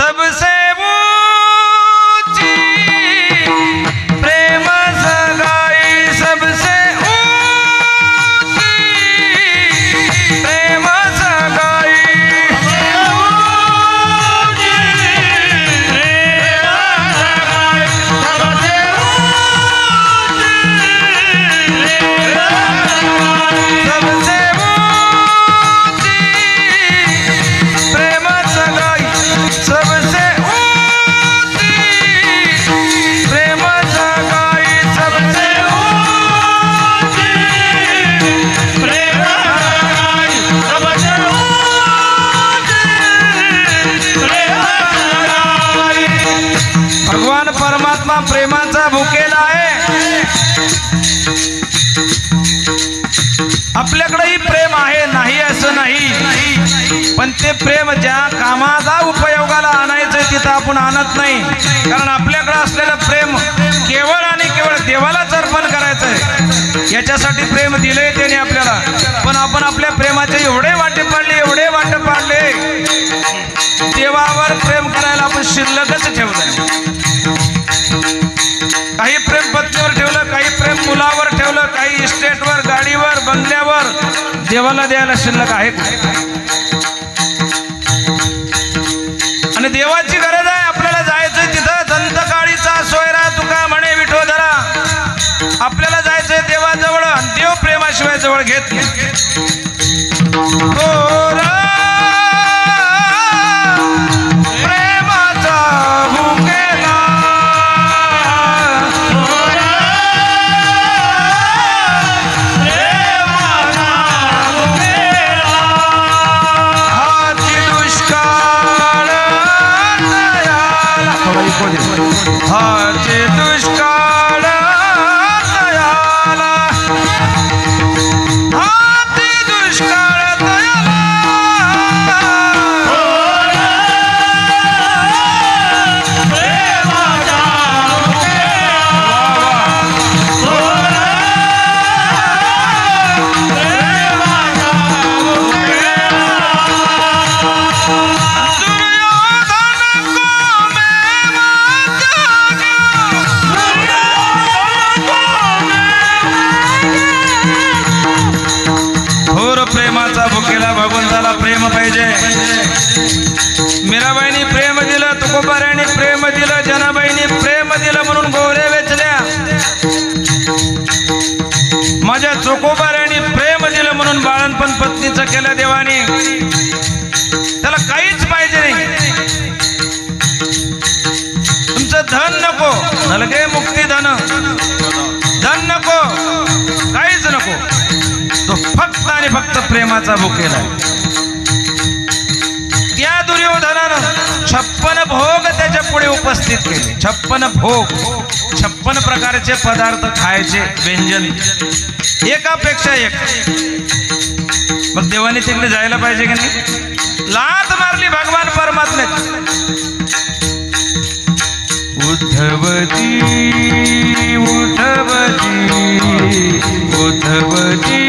सबसे प्रेमाचा भुकेला आहे. आपल्याकडेही प्रेम आहे नाही असं नाही. पण ते प्रेम ज्या कामाचा उपयोगाला आणायचं तिथं आपण आणत नाही. कारण आपल्याकडे असलेलं प्रेम केवळ आणि केवळ देवालाच अर्पण करायचंय. याच्यासाठी प्रेम दिलंय त्याने आपल्याला. पण आपण आपल्या प्रेमाचे एवढे वाटे पाडले एवढे वाटे पाडले. देवावर प्रेम शिल्लक आहेत. आणि देवाची गरज आहे आपल्याला जायचंय तिथं. दंतकाळीचा सोयरा तुका म्हणे विठोधरा आपल्याला जायचंय देवाजवळ देव प्रेमाशिवाय जवळ घेत नाही. हो. थोर प्रेमाचा भुकेला भगवंताला प्रेम पाहिजे. मीराबाईनी प्रेम दिलं तुकोबाऱ्याने प्रेम दिलं जनाबाईनी प्रेम दिलं म्हणून गोवऱ्या वेचल्या. माझ्या चोकोबाऱ्याने प्रेम दिलं म्हणून बाळणपण पत्नीचं केलं देवाने. त्याला काहीच पाहिजे नाही. तुमचं धन नको. नलगे मुक्ती? प्रेमाचा भुकेला त्या दुर्योधनानं छप्पन भोग त्याच्या पुढे उपस्थित केले. छप्पन भोग छप्पन प्रकारचे पदार्थ खायचे व्यंजन. एकापेक्षा एक. मग देवाने तिकडे जायला पाहिजे की नाही? लात मारली भगवान परमात्मे उद्धवती उद्धवती उद्धवती